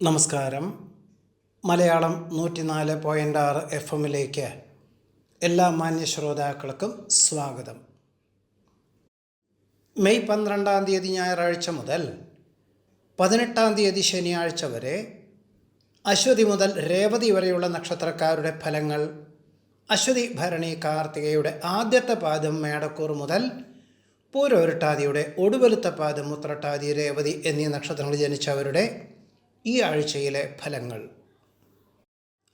നമസ്കാരം. മലയാളം നൂറ്റിനാല് പോയിന്റ് ആറ് എഫ് എമ്മിലേക്ക് എല്ലാ മാന്യ ശ്രോതാക്കൾക്കും സ്വാഗതം. മെയ് പന്ത്രണ്ടാം തീയതി ഞായറാഴ്ച മുതൽ പതിനെട്ടാം തീയതി ശനിയാഴ്ച വരെ അശ്വതി മുതൽ രേവതി വരെയുള്ള നക്ഷത്രക്കാരുടെ ഫലങ്ങൾ അശ്വതി ഭരണി കാർത്തികയുടെ ആദ്യത്തെ പാദം മേടക്കൂർ മുതൽ പൂരോരുട്ടാതിയുടെ ഒടുവലുത്ത പാദം ഉത്രട്ടാതി രേവതി എന്നീ നക്ഷത്രങ്ങളിൽ ജനിച്ചവരുടെ ഈ ആഴ്ചയിലെ ഫലങ്ങൾ.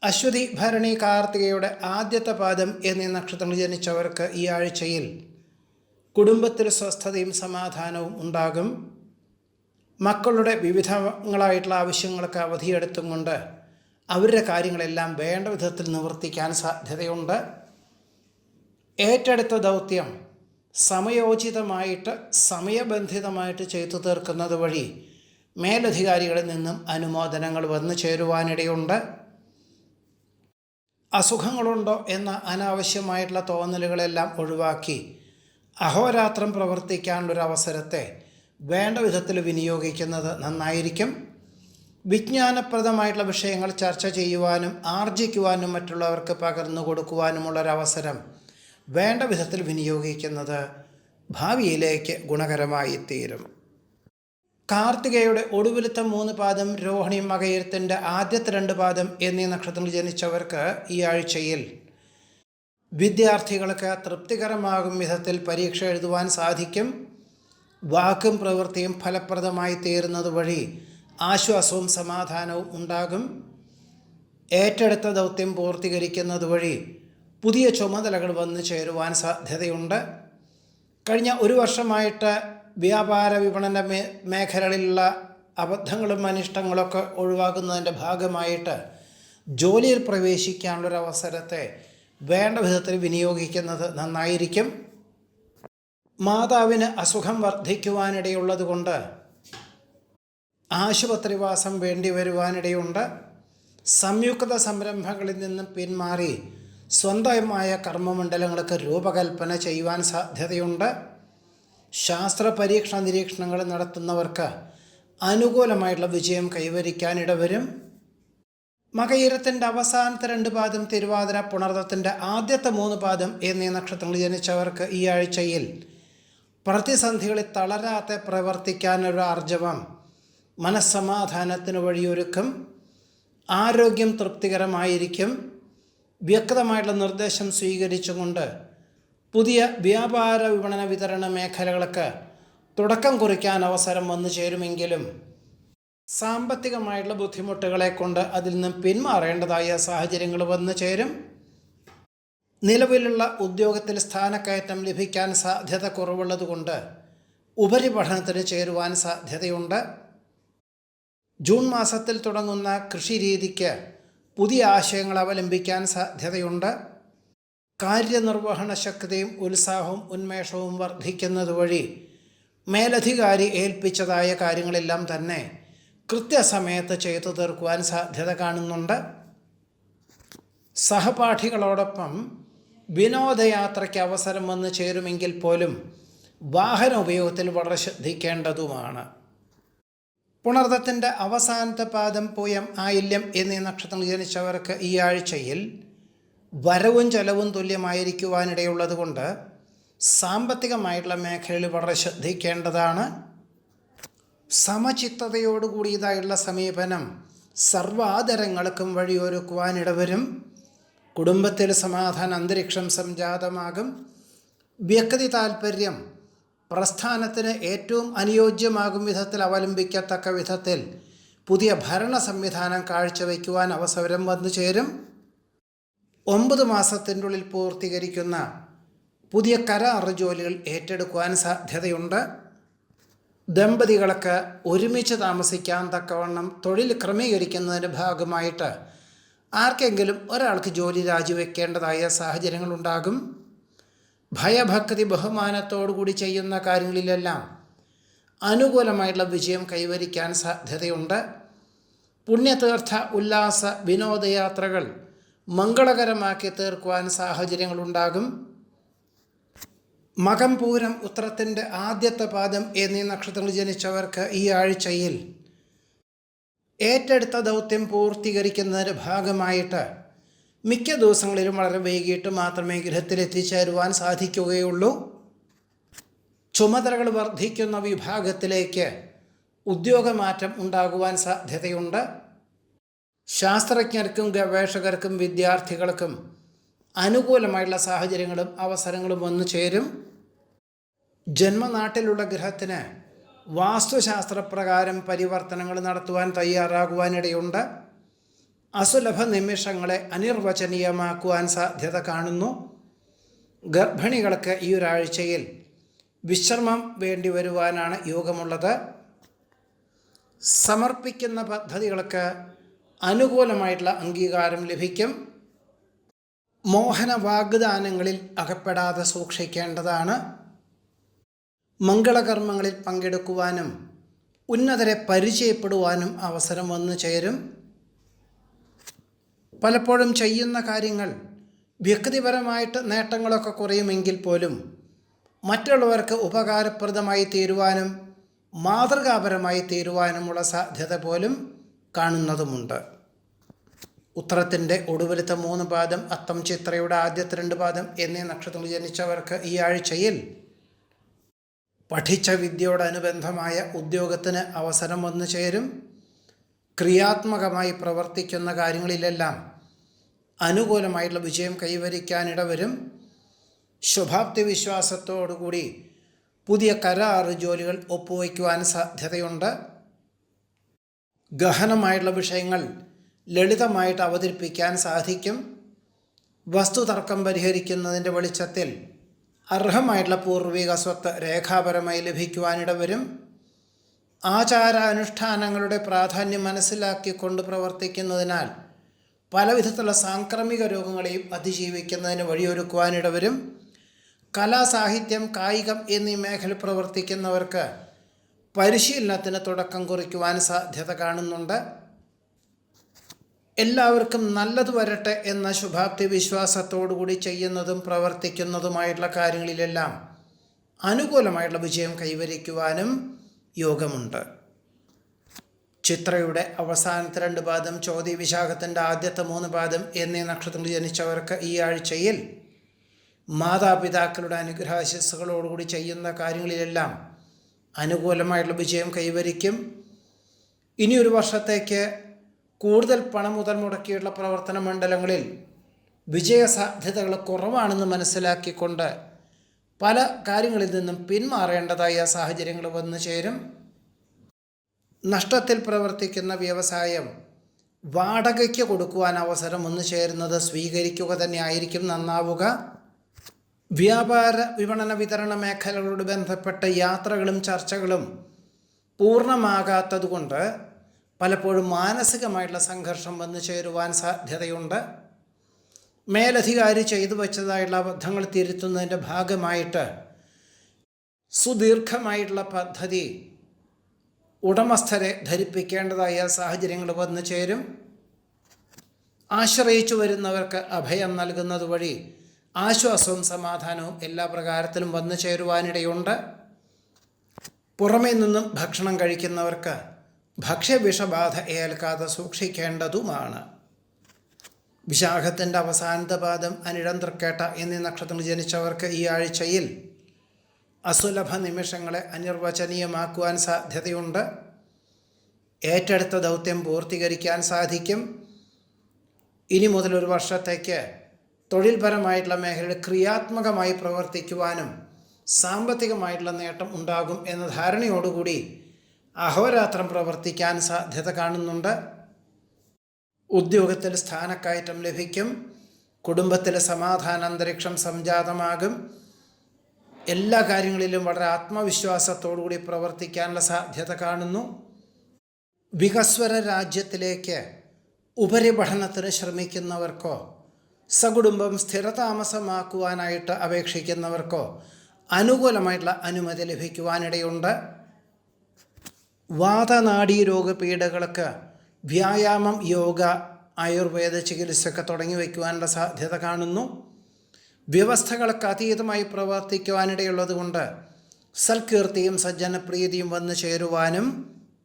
അശ്വതി ഭരണി കാർത്തികയുടെ ആദ്യത്തെ പാദം എന്നീ നക്ഷത്രങ്ങൾ ജനിച്ചവർക്ക് ഈ ആഴ്ചയിൽ കുടുംബത്തിൽ സ്വസ്ഥതയും സമാധാനവും ഉണ്ടാകും. മക്കളുടെ വിവിധങ്ങളായിട്ടുള്ള ആവശ്യങ്ങൾക്ക് അവധിയെടുത്തും കൊണ്ട് അവരുടെ കാര്യങ്ങളെല്ലാം വേണ്ട വിധത്തിൽ നിവർത്തിക്കാൻ സാധ്യതയുണ്ട്. ഏറ്റെടുത്ത ദൗത്യം സമയോചിതമായിട്ട് സമയബന്ധിതമായിട്ട് ചെയ്തു തീർക്കുന്നത് വഴി മേലധികാരികളിൽ നിന്നും അനുമോദനങ്ങൾ വന്നു ചേരുവാനിടയുണ്ട്. അസുഖങ്ങളുണ്ടോ എന്ന അനാവശ്യമായിട്ടുള്ള തോന്നലുകളെല്ലാം ഒഴിവാക്കി അഹോരാത്രം പ്രവർത്തിക്കാനുള്ളൊരു അവസരത്തെ വേണ്ട വിധത്തിൽ വിനിയോഗിക്കുന്നത് നന്നായിരിക്കും. വിജ്ഞാനപ്രദമായിട്ടുള്ള വിഷയങ്ങൾ ചർച്ച ചെയ്യുവാനും ആർജിക്കുവാനും മറ്റുള്ളവർക്ക് പകർന്നു കൊടുക്കുവാനുമുള്ളൊരവസരം വേണ്ട വിധത്തിൽ വിനിയോഗിക്കുന്നത് ഭാവിയിലേക്ക് ഗുണകരമായി തീരും കാർത്തികയുടെ ഒടുവിലത്തെ മൂന്ന് പാദം രോഹിണി മകയിരത്തിന്റെ ആദ്യത്തെ രണ്ട് പാദം എന്നീ നക്ഷത്രങ്ങൾ ജനിച്ചവർക്ക് ഈ ആഴ്ചയിൽ വിദ്യാർത്ഥികൾക്ക് തൃപ്തികരമാകും വിധത്തിൽ പരീക്ഷ എഴുതുവാൻ സാധിക്കും. വാക്കും പ്രവൃത്തിയും ഫലപ്രദമായി തീരുന്നത് വഴി ആശ്വാസവും സമാധാനവും ഉണ്ടാകും. ഏറ്റെടുത്ത ദൗത്യം പൂർത്തീകരിക്കുന്നത് വഴി പുതിയ ചുമതലകൾ വന്നു ചേരുവാൻ സാധ്യതയുണ്ട്. കഴിഞ്ഞ ഒരു വർഷമായിട്ട് വ്യാപാര വിപണന മേ മേഖലകളിലുള്ള അബദ്ധങ്ങളും അനിഷ്ടങ്ങളൊക്കെ ഒഴിവാക്കുന്നതിന്റെ ഭാഗമായിട്ട് ജോലിയിൽ പ്രവേശിക്കാനുള്ളൊരു അവസരത്തെ വേണ്ട വിധത്തിൽ വിനിയോഗിക്കുന്നത് നന്നായിരിക്കും. മാതാവിന് അസുഖം വർദ്ധിക്കുവാനിടയുള്ളതുകൊണ്ട് ആശുപത്രിവാസം വേണ്ടി വരുവാനിടയുണ്ട്. സംയുക്ത സംരംഭങ്ങളിൽ നിന്നും പിന്മാറി സ്വന്തമായ കർമ്മമണ്ഡലങ്ങൾക്ക് രൂപകൽപ്പന ചെയ്യുവാൻ സാധ്യതയുണ്ട്. ശാസ്ത്ര പരീക്ഷണ നിരീക്ഷണങ്ങൾ നടത്തുന്നവർക്ക് അനുകൂലമായിട്ടുള്ള വിജയം കൈവരിക്കാനിടവരും മകയിരത്തിന്റെ അവസാനത്തെ രണ്ട് പാദം തിരുവാതിര പുണർദത്തിന്റെ ആദ്യത്തെ മൂന്ന് പാദം എന്നീ നക്ഷത്രങ്ങൾ ജനിച്ചവർക്ക് ഈ ആഴ്ചയിൽ പ്രതിസന്ധികളിൽ തളരാതെ പ്രവർത്തിക്കാനൊരു ആർജവം. മനസ്സമാധാനത്തിന് വഴിയൊരുക്കും. ആരോഗ്യം തൃപ്തികരമായിരിക്കും. വ്യക്തമായിട്ടുള്ള നിർദ്ദേശം സ്വീകരിച്ചുകൊണ്ട് പുതിയ വ്യാപാര വിപണന വിതരണ മേഖലകൾക്ക് തുടക്കം കുറിക്കാൻ അവസരം വന്നു ചേരുമെങ്കിലും സാമ്പത്തികമായിട്ടുള്ള ബുദ്ധിമുട്ടുകളെ കൊണ്ട് അതിൽ നിന്ന് പിന്മാറേണ്ടതായ സാഹചര്യങ്ങൾ വന്നു ചേരും. നിലവിലുള്ള ഉദ്യോഗത്തിൽ സ്ഥാനക്കയറ്റം ലഭിക്കാൻ സാധ്യത കുറവുള്ളതുകൊണ്ട് ഉപരിപഠനത്തിന് ചേരുവാൻ സാധ്യതയുണ്ട്. ജൂൺ മാസത്തിൽ തുടങ്ങുന്ന കൃഷി രീതിക്ക് പുതിയ ആശയങ്ങൾ അവലംബിക്കാൻ സാധ്യതയുണ്ട്. കാര്യനിർവഹണ ശക്തിയും ഉത്സാഹവും ഉന്മേഷവും വർദ്ധിക്കുന്നത് വഴി മേലധികാരി ഏൽപ്പിച്ചതായ കാര്യങ്ങളെല്ലാം തന്നെ കൃത്യസമയത്ത് ചെയ്തു തീർക്കുവാൻ സാധ്യത കാണുന്നുണ്ട്. സഹപാഠികളോടൊപ്പം വിനോദയാത്രയ്ക്ക് അവസരം വന്നു ചേരുമെങ്കിൽ പോലും വാഹന ഉപയോഗത്തിൽ വളരെ ശ്രദ്ധിക്കേണ്ടതുമാണ്. പുണർദത്തിന്റെ അവസാനത്തെ പാദം പൂയം ആയില്യം എന്നീ നക്ഷത്രങ്ങൾ ജനിച്ചവർക്ക് ഈ ആഴ്ചയിൽ വരവും ചെലവും തുല്യമായിരിക്കുവാനിടയുള്ളത് കൊണ്ട് സാമ്പത്തികമായിട്ടുള്ള മേഖലയിൽ വളരെ ശ്രദ്ധിക്കേണ്ടതാണ്. സമചിത്തതയോടുകൂടിയതായുള്ള സമീപനം സർവാദരങ്ങൾക്കും വഴിയൊരുക്കുവാനിടവരും. കുടുംബത്തിൽ സമാധാന അന്തരീക്ഷം സംജാതമാകും. വ്യക്തി താൽപ്പര്യം പ്രസ്ഥാനത്തിന് ഏറ്റവും അനുയോജ്യമാകും വിധത്തിൽ അവലംബിക്കത്തക്ക വിധത്തിൽ പുതിയ ഭരണ സംവിധാനം കാഴ്ചവെക്കുവാൻ അവസരം വന്നു ചേരും ഒമ്പത് മാസത്തിന്റെ ഉള്ളിൽ പൂർത്തീകരിക്കുന്ന പുതിയ കരാർ ജോലികൾ ഏറ്റെടുക്കുവാൻ സാധ്യതയുണ്ട്. ദമ്പതികളൊക്കെ ഒരുമിച്ച് താമസിക്കാൻ തക്കവണ്ണം തൊഴിൽ ക്രമീകരിക്കുന്നതിന്റെ ഭാഗമായിട്ട് ആർക്കെങ്കിലും ഒരാൾക്ക് ജോലി രാജിവെക്കേണ്ടതായ സാഹചര്യങ്ങളുണ്ടാകും. ഭയഭക്തി ബഹുമാനത്തോടുകൂടി ചെയ്യുന്ന കാര്യങ്ങളിലെല്ലാം അനുകൂലമായിട്ടുള്ള വിജയം കൈവരിക്കാൻ സാധ്യതയുണ്ട്. പുണ്യതീർത്ഥ ഉല്ലാസ വിനോദയാത്രകൾ മംഗളകരമാക്കി തീർക്കുവാൻ സാഹചര്യങ്ങളുണ്ടാകും. മകം പൂരം ഉത്രത്തിന്റെ ആദ്യത്തെ പാദം എന്നീ നക്ഷത്രങ്ങൾ ജനിച്ചവർക്ക് ഈ ആഴ്ചയിൽ ഏറ്റെടുത്ത ദൗത്യം പൂർത്തീകരിക്കുന്നതിന്റെ ഭാഗമായിട്ട് മിക്ക ദിവസങ്ങളിലും വളരെ വൈകിട്ട് മാത്രമേ ഗൃഹത്തിലെത്തിച്ചേരുവാൻ സാധിക്കുകയുള്ളൂ. ചുമതലകൾ വർദ്ധിക്കുന്ന വിഭാഗത്തിലേക്ക് ഉദ്യോഗമാറ്റം ഉണ്ടാകുവാൻ സാധ്യതയുണ്ട്. ശാസ്ത്രജ്ഞർക്കും ഗവേഷകർക്കും വിദ്യാർത്ഥികൾക്കും അനുകൂലമായുള്ള സാഹചര്യങ്ങളും അവസരങ്ങളും വന്നു ചേരും. ജന്മനാട്ടിലുള്ള ഗ്രഹത്തിന് വാസ്തുശാസ്ത്രപ്രകാരം പരിവർത്തനങ്ങൾ നടത്തുവാൻ തയ്യാറാകുവാനിടയുണ്ട്. അസുലഭ നിമിഷങ്ങളെ അനിർവചനീയമാക്കുവാൻ സാധ്യത കാണുന്നു. ഗർഭിണികൾക്ക് ഈ ഒരാഴ്ചയിൽ വിശ്രമം വേണ്ടി വരുവാനാണ് യോഗമുള്ളത്. സമർപ്പിക്കുന്ന പദ്ധതികൾക്ക് അനുകൂലമായിട്ടുള്ള അംഗീകാരം ലഭിക്കും. മോഹന വാഗ്ദാനങ്ങളിൽ അകപ്പെടാതെ സൂക്ഷിക്കേണ്ടതാണ്. മംഗളകർമ്മങ്ങളിൽ പങ്കെടുക്കുവാനും ഉന്നതരെ പരിചയപ്പെടുവാനും അവസരം വന്നു ചേരും. പലപ്പോഴും ചെയ്യുന്ന കാര്യങ്ങൾ വ്യക്തിപരമായിട്ട് നേട്ടങ്ങളൊക്കെ കുറയുമെങ്കിൽ പോലും മറ്റുള്ളവർക്ക് ഉപകാരപ്രദമായി തീരുവാനും മാതൃകാപരമായി തീരുവാനുമുള്ള സാധ്യത പോലും കാണുന്നതുമുണ്ട്. ഉത്തരത്തിന്റെ ഒടുവിലത്തെ മൂന്ന് പാദം അത്തം ചിത്രയുടെ ആദ്യത്തെ രണ്ട് പാദം എന്നീ നക്ഷത്രങ്ങൾ ജനിച്ചവർക്ക് ഈ ആഴ്ചയിൽ പഠിച്ച വിദ്യയോടനുബന്ധമായ ഉദ്യോഗത്തിന് അവസരം വന്നു ചേരും. ക്രിയാത്മകമായി പ്രവർത്തിക്കുന്ന കാര്യങ്ങളിലെല്ലാം അനുകൂലമായിട്ടുള്ള വിജയം കൈവരിക്കാനിടവരും ശുഭാപ്തി വിശ്വാസത്തോടുകൂടി പുതിയ കരാറ് ജോലികൾ ഒപ്പുവയ്ക്കുവാൻ സാധ്യതയുണ്ട്. ഗഹനമായിട്ടുള്ള വിഷയങ്ങൾ ലളിതമായിട്ട് അവതരിപ്പിക്കാൻ സാധിക്കും. വസ്തുതർക്കം പരിഹരിക്കുന്നതിന്റെ വെളിച്ചത്തിൽ അർഹമായിട്ടുള്ള പൂർവിക സ്വത്ത് രേഖാപരമായി ലഭിക്കുവാനിട വരും. ആചാരാനുഷ്ഠാനങ്ങളുടെ പ്രാധാന്യം മനസ്സിലാക്കിക്കൊണ്ട് പ്രവർത്തിക്കുന്നതിനാൽ പലവിധത്തിലുള്ള സാംക്രമിക രോഗങ്ങളെയും അതിജീവിക്കുന്നതിന് വഴിയൊരുക്കുവാനിടവരും കലാ സാഹിത്യം കായികം എന്നീ മേഖല പ്രവർത്തിക്കുന്നവർക്ക് പരിശീലനത്തിന് തുടക്കം കുറിക്കുവാൻ സാധ്യത കാണുന്നുണ്ട്. എല്ലാവർക്കും നല്ലത് വരട്ടെ എന്ന ശുഭാപ്തി വിശ്വാസത്തോടുകൂടി ചെയ്യുന്നതും പ്രവർത്തിക്കുന്നതുമായിട്ടുള്ള കാര്യങ്ങളിലെല്ലാം അനുകൂലമായിട്ടുള്ള വിജയം കൈവരിക്കുവാനും യോഗമുണ്ട്. ചിത്രയുടെ അവസാനത്തെ രണ്ട് പാദം ചോതി വിശാഖത്തിന്റെ ആദ്യത്തെ മൂന്ന് പാദം എന്നീ നക്ഷത്രങ്ങൾ ജനിച്ചവർക്ക് ഈ ആഴ്ചയിൽ മാതാപിതാക്കളുടെ അനുഗ്രഹാശിസ്സുകളോടുകൂടി ചെയ്യുന്ന കാര്യങ്ങളിലെല്ലാം അനുകൂലമായിട്ടുള്ള വിജയം കൈവരിക്കും. ഇനി ഒരു വർഷത്തേക്ക് കൂടുതൽ പണം മുതൽ മുടക്കിയുള്ള പ്രവർത്തന മണ്ഡലങ്ങളിൽ വിജയസാധ്യതകൾ കുറവാണെന്ന് മനസ്സിലാക്കിക്കൊണ്ട് പല കാര്യങ്ങളിൽ നിന്നും പിന്മാറേണ്ടതായ സാഹചര്യങ്ങൾ വന്നു ചേരും. നഷ്ടത്തിൽ പ്രവർത്തിക്കുന്ന വ്യവസായം വാടകയ്ക്ക് കൊടുക്കുവാൻ അവസരം വന്നു ചേരുന്നത് സ്വീകരിക്കുക തന്നെ ആയിരിക്കും. നന്നാവുക. വ്യാപാര വിപണന വിതരണ മേഖലകളോട് ബന്ധപ്പെട്ട യാത്രകളും ചർച്ചകളും പൂർണമാകാത്തതുകൊണ്ട് പലപ്പോഴും മാനസികമായിട്ടുള്ള സംഘർഷം വന്നു ചേരുവാൻ സാധ്യതയുണ്ട്. മേലധികാരി ചെയ്തു വച്ചതായിട്ടുള്ള അബദ്ധങ്ങൾ തിരുത്തുന്നതിന്റെ ഭാഗമായിട്ട് സുദീർഘമായിട്ടുള്ള പദ്ധതി ഉടമസ്ഥരെ ധരിപ്പിക്കേണ്ടതായ സാഹചര്യങ്ങൾ വന്നു ചേരും. ആശ്രയിച്ചു വരുന്നവർക്ക് അഭയം നൽകുന്നത് വഴി ആശ്വാസവും സമാധാനവും എല്ലാ പ്രകാരത്തിലും വന്നു ചേരുവാനിടയുണ്ട്. പുറമേ നിന്നും ഭക്ഷണം കഴിക്കുന്നവർക്ക് ഭക്ഷ്യവിഷബാധ ഏൽക്കാതെ സൂക്ഷിക്കേണ്ടതുമാണ്. വിശാഖത്തിന്റെ അവസാനത്തെ പാദം അനിടം തൃക്കേട്ട എന്നീ നക്ഷത്രങ്ങൾ ജനിച്ചവർക്ക് ഈ ആഴ്ചയിൽ അസുലഭ നിമിഷങ്ങളെ അനിർവചനീയമാക്കുവാൻ സാധ്യതയുണ്ട്. ഏറ്റെടുത്ത ദൗത്യം പൂർത്തീകരിക്കാൻ സാധിക്കും. ഇനി മുതൽ ഒരു വർഷത്തേക്ക് തൊഴിൽപരമായിട്ടുള്ള മേഖലയിൽ ക്രിയാത്മകമായി പ്രവർത്തിക്കുവാനും സാമ്പത്തികമായിട്ടുള്ള നേട്ടം ഉണ്ടാകും എന്ന ധാരണയോടുകൂടി അഹോരാത്രം പ്രവർത്തിക്കാൻ സാധ്യത കാണുന്നുണ്ട്. ഉദ്യോഗത്തിൽ സ്ഥാനക്കയറ്റം ലഭിക്കും. കുടുംബത്തിലെ സമാധാന അന്തരീക്ഷം സംജാതമാകും. എല്ലാ കാര്യങ്ങളിലും വളരെ ആത്മവിശ്വാസത്തോടുകൂടി പ്രവർത്തിക്കാനുള്ള സാധ്യത കാണുന്നു. വികസ്വര രാജ്യത്തിലേക്ക് ഉപരിപഠനത്തിന് ശ്രമിക്കുന്നവർക്കോ സകുടുംബം സ്ഥിരതാമസമാക്കുവാനായിട്ട് അപേക്ഷിക്കുന്നവർക്കോ അനുകൂലമായിട്ടുള്ള അനുമതി ലഭിക്കുവാനിടയുണ്ട്. വാതനാഡീ രോഗപീഠകൾക്ക് വ്യായാമം യോഗ ആയുർവേദ ചികിത്സയൊക്കെ തുടങ്ങി വയ്ക്കുവാനുള്ള സാധ്യത കാണുന്നു. വ്യവസ്ഥകൾക്ക് അതീതമായി പ്രവർത്തിക്കുവാനിടയുള്ളതുകൊണ്ട് സൽകീർത്തിയും സജ്ജനപ്രീതിയും വന്നു ചേരുവാനും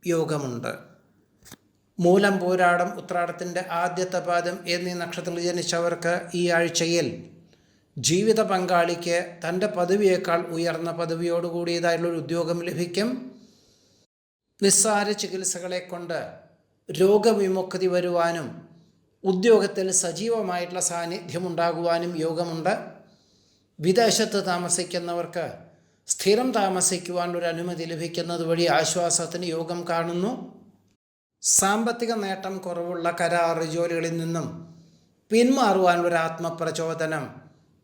യോഗമുണ്ട്. മൂലം പോരാടം ഉത്രാടത്തിന്റെ ആദ്യത്തെ പാദം എന്നീ നക്ഷത്രത്തിൽ ജനിച്ചവർക്ക് ഈ ആഴ്ചയിൽ ജീവിത പങ്കാളിക്ക് തന്റെ പദവിയേക്കാൾ ഉയർന്ന പദവിയോടുകൂടിയതായുള്ളൊരു ഉദ്യോഗം ലഭിക്കും. നിസ്സാര ചികിത്സകളെ കൊണ്ട് രോഗവിമുക്തി വരുവാനും ഉദ്യോഗത്തിൽ സജീവമായിട്ടുള്ള സാന്നിധ്യമുണ്ടാകുവാനും യോഗമുണ്ട്. വിദേശത്ത് താമസിക്കുന്നവർക്ക് സ്ഥിരം താമസിക്കുവാനുള്ളൊരു അനുമതി ലഭിക്കുന്നത് വഴി ആശ്വാസത്തിന് യോഗം കാണുന്നു. സാമ്പത്തിക നേട്ടം കുറവുള്ള കരാർ ജോലികളിൽ നിന്നും പിന്മാറുവാനുള്ളൊരു ആത്മപ്രചോദനം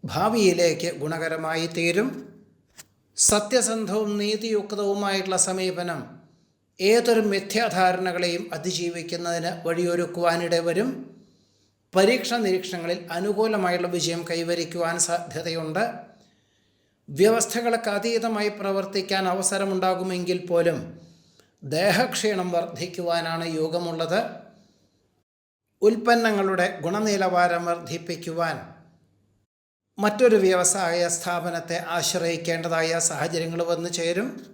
ഭാവിയിലേക്ക് ഗുണകരമായി തീരും. സത്യസന്ധവും നീതിയുക്തവുമായിട്ടുള്ള സമീപനം ഏതൊരു മിഥ്യാധാരണകളെയും അതിജീവിക്കുന്നതിന് വഴിയൊരുക്കുവാനിട വരും. പരീക്ഷ നിരീക്ഷണങ്ങളിൽ അനുകൂലമായുള്ള വിജയം കൈവരിക്കുവാൻ സാധ്യതയുണ്ട്. വ്യവസ്ഥകൾക്ക് അതീതമായി പ്രവർത്തിക്കാൻ അവസരമുണ്ടാകുമെങ്കിൽ പോലും ദേഹക്ഷീണം വർദ്ധിക്കുവാനാണ് യോഗമുള്ളത്. ഉൽപ്പന്നങ്ങളുടെ ഗുണനിലവാരം വർദ്ധിപ്പിക്കുവാൻ മറ്റൊരു വ്യവസായ സ്ഥാപനത്തെ ആശ്രയിക്കേണ്ടതായ സാഹചര്യങ്ങൾ വന്നു ചേരും.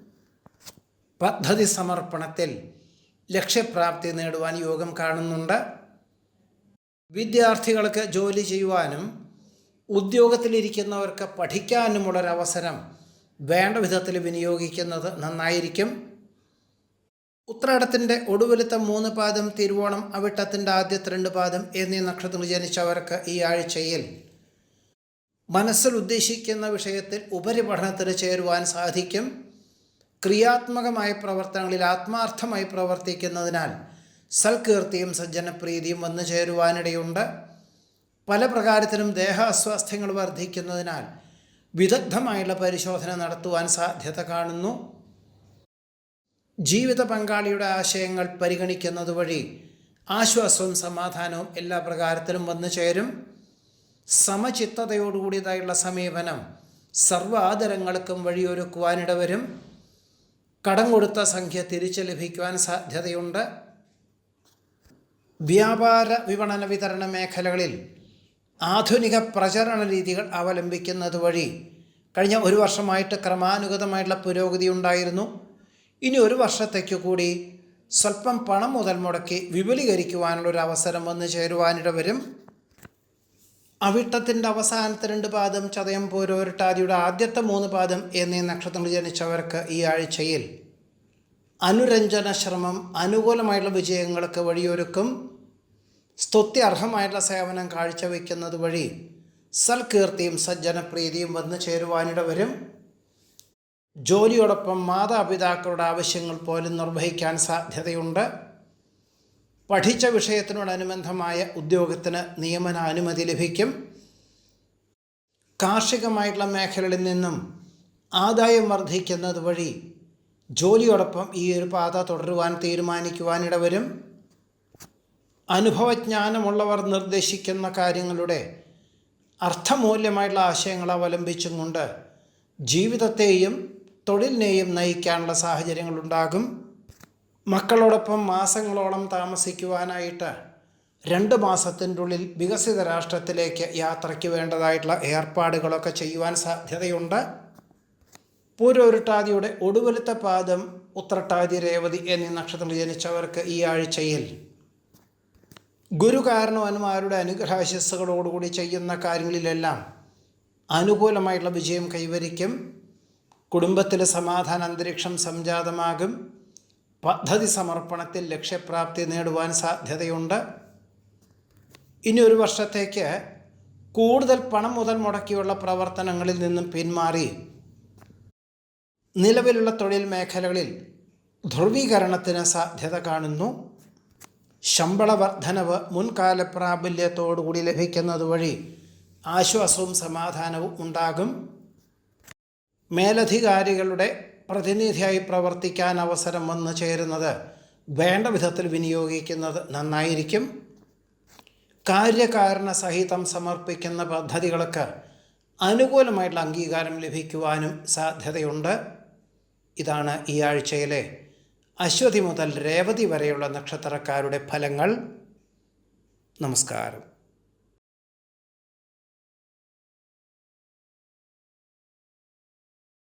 പദ്ധതി സമർപ്പണത്തിൽ ലക്ഷ്യപ്രാപ്തി നേടുവാൻ യോഗം കാണുന്നുണ്ട്. വിദ്യാർത്ഥികൾക്ക് ജോലി ചെയ്യുവാനും ഉദ്യോഗത്തിലിരിക്കുന്നവർക്ക് പഠിക്കാനുമുള്ളൊരവസരം വേണ്ട വിധത്തിൽ വിനിയോഗിക്കുന്നത് നന്നായിരിക്കും. ഉത്രാടത്തിന്റെ ഒടുവിലത്തെ മൂന്ന് പാദം തിരുവോണം അവിട്ടത്തിന്റെ ആദ്യത്തെ രണ്ട് പാദം എന്നീ നക്ഷത്രങ്ങൾ ജനിച്ചവർക്ക് ഈ ആഴ്ചയിൽ മനസ്സിൽ ഉദ്ദേശിക്കുന്ന വിഷയത്തിൽ ഉപരിപഠനത്തിന് ചേരുവാൻ സാധിക്കും. ക്രിയാത്മകമായ പ്രവർത്തനങ്ങളിൽ ആത്മാർത്ഥമായി പ്രവർത്തിക്കുന്നതിനാൽ സൽകീർത്തിയും സജ്ജനപ്രീതിയും വന്നു ചേരുവാനിടയുണ്ട്. പല പ്രകാരത്തിലും ദേഹാസ്വാസ്ഥ്യങ്ങൾ വർദ്ധിക്കുന്നതിനാൽ വിദഗ്ധമായുള്ള പരിശോധന നടത്തുവാൻ സാധ്യത കാണുന്നു. ജീവിത പങ്കാളിയുടെ ആശയങ്ങൾ പരിഗണിക്കുന്നത് വഴി ആശ്വാസവും സമാധാനവും എല്ലാ പ്രകാരത്തിലും വന്നു ചേരും. സമചിത്തതയോടുകൂടിയതായുള്ള സമീപനം സർവാദരങ്ങൾക്കും വഴിയൊരുക്കുവാനിടവരും കടം കൊടുത്ത സംഖ്യ തിരിച്ചു ലഭിക്കുവാൻ സാധ്യതയുണ്ട്. വ്യാപാര വിപണന വിതരണ മേഖലകളിൽ ആധുനിക പ്രചരണ രീതികൾ അവലംബിക്കുന്നത് വഴി കഴിഞ്ഞ ഒരു വർഷമായിട്ട് ക്രമാനുഗതമായിട്ടുള്ള പുരോഗതി ഉണ്ടായിരുന്നു. ഇനി ഒരു വർഷത്തേക്ക് കൂടി സ്വല്പം പണം മുതൽ മുടക്കി വിപുലീകരിക്കുവാനുള്ള ഒരു അവസരം വന്നു ചേരുവാനിട വരും അവിട്ടത്തിന്റെ അവസാനത്തെ രണ്ട് പാദം ചതയം പോരോരട്ടാദിയുടെ ആദ്യത്തെ മൂന്ന് പാദം എന്നീ നക്ഷത്രങ്ങൾ ജനിച്ചവർക്ക് ഈ ആഴ്ചയിൽ അനുരഞ്ജന ശ്രമം അനുകൂലമായുള്ള വിജയങ്ങൾക്ക് വഴിയൊരുക്കും. സ്തുതി അർഹമായിട്ടുള്ള സേവനം കാഴ്ചവെക്കുന്നത് വഴി സൽകീർത്തിയും സജ്ജനപ്രീതിയും വന്നു ചേരുവാനിട വരും ജോലിയോടൊപ്പം മാതാപിതാക്കളുടെ ആവശ്യങ്ങൾ പോലും നിർവഹിക്കാൻ സാധ്യതയുണ്ട്. പഠിച്ച വിഷയത്തിനോടനുബന്ധമായ ഉദ്യോഗത്തിന് നിയമന അനുമതി ലഭിക്കും. കാർഷികമായിട്ടുള്ള മേഖലകളിൽ നിന്നും ആദായം വർദ്ധിക്കുന്നത് വഴി ജോലിയോടൊപ്പം ഈ ഒരു പാത തുടരുവാൻ തീരുമാനിക്കുവാനിട വരും അനുഭവജ്ഞാനമുള്ളവർ നിർദ്ദേശിക്കുന്ന കാര്യങ്ങളുടെ അർത്ഥമൂല്യമായിട്ടുള്ള ആശയങ്ങൾ അവലംബിച്ചും കൊണ്ട് ജീവിതത്തെയും തൊഴിലിനെയും നയിക്കാനുള്ള സാഹചര്യങ്ങളുണ്ടാകും. മക്കളോടൊപ്പം മാസങ്ങളോളം താമസിക്കുവാനായിട്ട് രണ്ട് മാസത്തിന്റെ ഉള്ളിൽ വികസിത രാഷ്ട്രത്തിലേക്ക് യാത്രയ്ക്ക് വേണ്ടതായിട്ടുള്ള ഏർപ്പാടുകളൊക്കെ ചെയ്യുവാൻ സാധ്യതയുണ്ട്. പൂരോരുട്ടാതിയുടെ ഒടുവിലത്തെ പാദം ഉത്രട്ടാതി രേവതി എന്നീ നക്ഷത്രങ്ങൾ ജനിച്ചവർക്ക് ഈ ആഴ്ചയിൽ. ഗുരുകാരണവന്മാരുടെ അനുഗ്രഹാശിസ്സുകളോടുകൂടി ചെയ്യുന്ന കാര്യങ്ങളിലെല്ലാം അനുകൂലമായിട്ടുള്ള വിജയം കൈവരിക്കും. കുടുംബത്തിലെ സമാധാന അന്തരീക്ഷം സംജാതമാകും. പദ്ധതി സമർപ്പണത്തിൽ ലക്ഷ്യപ്രാപ്തി നേടുവാൻ സാധ്യതയുണ്ട്. ഇനി ഒരു വർഷത്തേക്ക് കൂടുതൽ പണം മുതൽ മുടക്കിയുള്ള പ്രവർത്തനങ്ങളിൽ നിന്നും പിന്മാറി. നിലവിലുള്ള തൊഴിൽ മേഖലകളിൽ ധ്രുവീകരണത്തിന് സാധ്യത കാണുന്നു. ശമ്പള വർധനവ് മുൻകാല പ്രാബല്യത്തോടുകൂടി ലഭിക്കുന്നത് വഴി ആശ്വാസവും സമാധാനവും ഉണ്ടാകും. മേലധികാരികളുടെ പ്രതിനിധിയായി പ്രവർത്തിക്കാൻ അവസരം വന്നു ചേരുന്നത് വേണ്ട വിധത്തിൽ വിനിയോഗിക്കുന്നത് നന്നായിരിക്കും. കാര്യകാരണ സഹിതം സമർപ്പിക്കുന്ന പദ്ധതികൾക്ക് അനുകൂലമായിട്ടുള്ള അംഗീകാരം ലഭിക്കുവാനും സാധ്യതയുണ്ട്. ഇതാണ് ഈ ആഴ്ചയിലെ അശ്വതി മുതൽ രേവതി വരെയുള്ള നക്ഷത്രക്കാരുടെ ഫലങ്ങൾ. നമസ്കാരം.